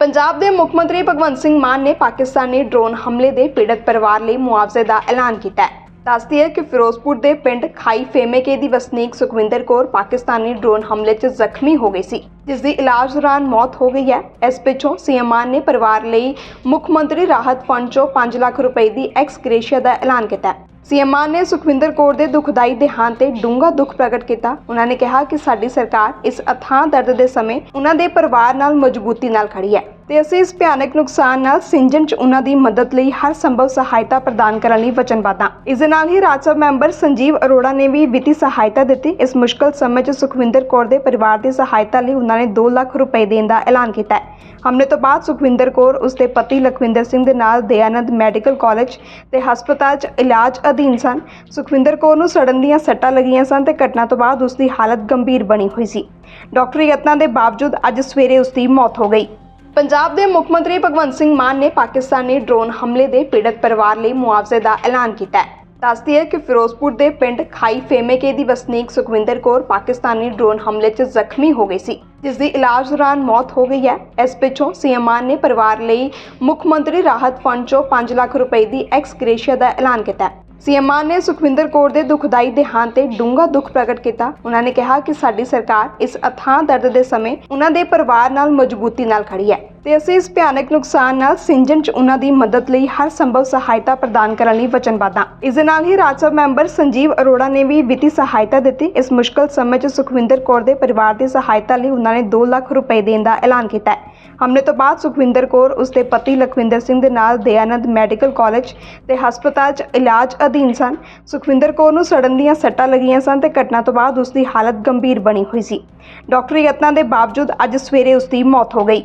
ਪੰਜਾਬ ਦੇ ਮੁੱਖ ਮੰਤਰੀ ਭਗਵੰਤ ਸਿੰਘ ਮਾਨ ਨੇ ਪਾਕਿਸਤਾਨੀ ਡਰੋਨ ਹਮਲੇ ਦੇ ਪੀੜਤ ਪਰਿਵਾਰ ਲਈ ਮੁਆਵਜ਼ੇ ਦਾ ਐਲਾਨ ਕੀਤਾ ਹੈ। ਦੱਸਦੀ ਹੈ ਕਿ ਫਿਰੋਜ਼ਪੁਰ ਦੇ ਪਿੰਡ ਖਾਈ ਫੇਮੇਕੇ ਦੀ ਵਸਨੀਕ ਸੁਖਵਿੰਦਰ ਕੌਰ ਪਾਕਿਸਤਾਨੀ ਡਰੋਨ ਹਮਲੇ 'ਚ ਜ਼ਖਮੀ ਹੋ ਗਈ ਸੀ, ਜਿਸ ਦੀ ਇਲਾਜ ਦੌਰਾਨ ਮੌਤ ਹੋ ਗਈ ਹੈ। ਇਸ ਪਿੱਛੋਂ ਸੀਐਮ ਮਾਨ ਨੇ ਪਰਿਵਾਰ ਲਈ ਮੁੱਖ ਮੰਤਰੀ ਰਾਹਤ ਫੰਡ 'ਚੋਂ 5 ਲੱਖ ਰੁਪਏ ਦੀ ਐਕਸ ਗ੍ਰੇਸ਼ੀਆ ਦਾ ਐਲਾਨ ਕੀਤਾ ਸੀਐਮ ਮਾਨ ਨੇ ਸੁਖਵਿੰਦਰ ਕੌਰ ਦੇ ਦੁਖਦਾਈ ਦੇਹਾਂਤ ਤੇ ਡੂੰਘਾ ਦੁੱਖ ਪ੍ਰਗਟ ਕੀਤਾ। ਉਹਨਾਂ ਨੇ ਕਿਹਾ ਕਿ ਸਾਡੀ ਸਰਕਾਰ ਇਸ ਅਥਾਹ ਦਰਦ ਦੇ ਸਮੇਂ ਉਹਨਾਂ ਦੇ ਪਰਿਵਾਰ ਨਾਲ ਮਜ਼ਬੂਤੀ ਨਾਲ ਖੜੀ ਹੈ। ਤੇ ਅਸੀਂ ਇਸ ਭਿਆਨਕ ਨੁਕਸਾਨ ਨਾਲ ਸਿੰਜਣ 'ਚ ਉਹਨਾਂ ਦੀ ਮਦਦ ਲਈ ਹਰ ਸੰਭਵ ਸਹਾਇਤਾ ਪ੍ਰਦਾਨ ਕਰਨ ਲਈ ਵਚਨਬੱਧ ਹਾਂ। ਇਸ ਦੇ ਨਾਲ ਹੀ ਰਾਜ ਸਭਾ ਮੈਂਬਰ ਸੰਜੀਵ ਅਰੋੜਾ ਨੇ ਵੀ ਵਿੱਤੀ ਸਹਾਇਤਾ ਦਿੱਤੀ। ਇਸ ਮੁਸ਼ਕਲ ਸਮੇਂ 'ਚ ਸੁਖਵਿੰਦਰ ਕੌਰ ਦੇ ਪਰਿਵਾਰ ਦੀ ਸਹਾਇਤਾ ਲਈ ਉਹਨਾਂ ਨੇ 2 ਲੱਖ ਰੁਪਏ ਦੇਣ ਦਾ ਐਲਾਨ ਕੀਤਾ ਹੈ। ਹਮਲੇ ਤੋਂ ਬਾਅਦ ਸੁਖਵਿੰਦਰ ਕੌਰ ਉਸ ਦੇ ਪਤੀ ਲਖਵਿੰਦਰ ਸਿੰਘ ਦੇ ਨਾਲ ਦਯਾਨੰਦ ਮੈਡੀਕਲ ਕਾਲਜ ਤੇ ਹਸਪਤਾਲ 'ਚ ਇਲਾਜ ਅਧੀਨ ਸਨ। ਸੁਖਵਿੰਦਰ ਕੌਰ ਨੂੰ ਸੜਨ ਦੀਆਂ ਸੱਟਾਂ ਲੱਗੀਆਂ ਸਨ ਤੇ ਘਟਨਾ ਤੋਂ ਬਾਅਦ ਉਸ ਦੀ ਹਾਲਤ ਗੰਭੀਰ ਬਣੀ ਹੋਈ ਸੀ। ਡਾਕਟਰੀ ਯਤਨਾਂ ਦੇ ਬਾਵਜੂਦ ਅੱਜ ਸਵੇਰੇ ਉਸ ਦੀ ਮੌਤ ਹੋ ਗਈ। ਪੰਜਾਬ ਦੇ ਮੁੱਖ ਮੰਤਰੀ ਭਗਵੰਤ ਸਿੰਘ ਮਾਨ ਨੇ ਪਾਕਿਸਤਾਨੀ ਡਰੋਨ ਹਮਲੇ ਦੇ ਪੀੜਤ ਪਰਿਵਾਰ ਲਈ ਮੁਆਵਜ਼ੇ ਦਾ ਐਲਾਨ ਕੀਤਾ ਹੈ। ਦੱਸਦੀ ਹੈ ਕਿ ਫਿਰੋਜ਼ਪੁਰ ਦੇ ਪਿੰਡ ਖਾਈ ਫੇਮੇਕੇ ਦੀ ਵਸਨੀਕ ਸੁਖਵਿੰਦਰ ਕੌਰ ਪਾਕਿਸਤਾਨੀ ਡਰੋਨ ਹਮਲੇ 'ਚ ਜ਼ਖਮੀ ਹੋ ਗਈ ਸੀ, ਜਿਸ ਦੀ ਇਲਾਜ ਦੌਰਾਨ ਮੌਤ ਹੋ ਗਈ ਹੈ। ਇਸ ਪਿੱਛੋਂ ਸੀਐਮ ਮਾਨ ਨੇ ਪਰਿਵਾਰ ਲਈ ਮੁੱਖ ਮੰਤਰੀ ਰਾਹਤ ਫੰਡ 'ਚੋਂ 5 ਲੱਖ ਰੁਪਏ ਦੀ ਐਕਸ ਗ੍ਰੇਸ਼ੀਆ ਦਾ ਐਲਾਨ ਕੀਤਾ ਹੈ। ਸੀਐਮ ਮਾਨ ਨੇ ਸੁਖਵਿੰਦਰ ਕੌਰ ਦੇ ਦੁਖਦਾਈ ਦੇਹਾਂਤ ਤੇ ਡੂੰਘਾ ਦੁੱਖ ਪ੍ਰਗਟ ਕੀਤਾ। ਉਹਨਾਂ ਨੇ ਕਿਹਾ ਕਿ ਸਾਡੀ ਸਰਕਾਰ ਇਸ ਅਥਾਹ ਦਰਦ ਦੇ ਸਮੇਂ ਉਹਨਾਂ ਦੇ ਪਰਿਵਾਰ ਨਾਲ ਮਜ਼ਬੂਤੀ ਨਾਲ ਖੜੀ ਹੈ। ਤੇ ਅਸੀਂ ਇਸ ਭਿਆਨਕ ਨੁਕਸਾਨ ਨਾਲ ਸਿੰਜਣ 'ਚ ਉਹਨਾਂ ਦੀ ਮਦਦ ਲਈ ਹਰ ਸੰਭਵ ਸਹਾਇਤਾ ਪ੍ਰਦਾਨ ਕਰਨ ਲਈ ਵਚਨਬੱਧ ਹਾਂ। ਇਸ ਦੇ ਨਾਲ ਹੀ ਰਾਜ ਸਭਾ ਮੈਂਬਰ ਸੰਜੀਵ ਅਰੋੜਾ ਨੇ ਵੀ ਵਿੱਤੀ ਸਹਾਇਤਾ ਦਿੱਤੀ। ਇਸ ਮੁਸ਼ਕਲ ਸਮੇਂ 'ਚ ਸੁਖਵਿੰਦਰ ਕੌਰ ਦੇ ਪਰਿਵਾਰ ਦੀ ਸਹਾਇਤਾ ਲਈ ਉਹਨਾਂ ਨੇ 2 ਲੱਖ ਰੁਪਏ ਦੇਣ ਦਾ ਐਲਾਨ ਕੀਤਾ ਹੈ। ਹਮਲੇ ਤੋਂ ਬਾਅਦ ਸੁਖਵਿੰਦਰ ਕੌਰ, ਉਸ ਦੇ ਪਤੀ ਲਖਵਿੰਦਰ ਸਿੰਘ ਦੇ ਨਾਲ ਦਯਾਨੰਦ ਮੈਡੀਕਲ ਕਾਲਜ ਤੇ ਹਸਪਤਾਲ 'ਚ ਇਲਾਜ ਅਧੀਨ ਸਨ। ਸੁਖਵਿੰਦਰ ਕੌਰ ਨੂੰ ਸੜਨ ਦੀਆਂ ਸੱਟਾਂ ਲੱਗੀਆਂ ਸਨ ਤੇ ਘਟਨਾ ਤੋਂ ਬਾਅਦ ਉਸ ਦੀ ਹਾਲਤ ਗੰਭੀਰ ਬਣੀ ਹੋਈ ਸੀ। ਡਾਕਟਰੀ ਯਤਨਾਂ ਦੇ ਬਾਵਜੂਦ ਅੱਜ ਸਵੇਰੇ ਉਸ ਦੀ ਮੌਤ ਹੋ ਗਈ।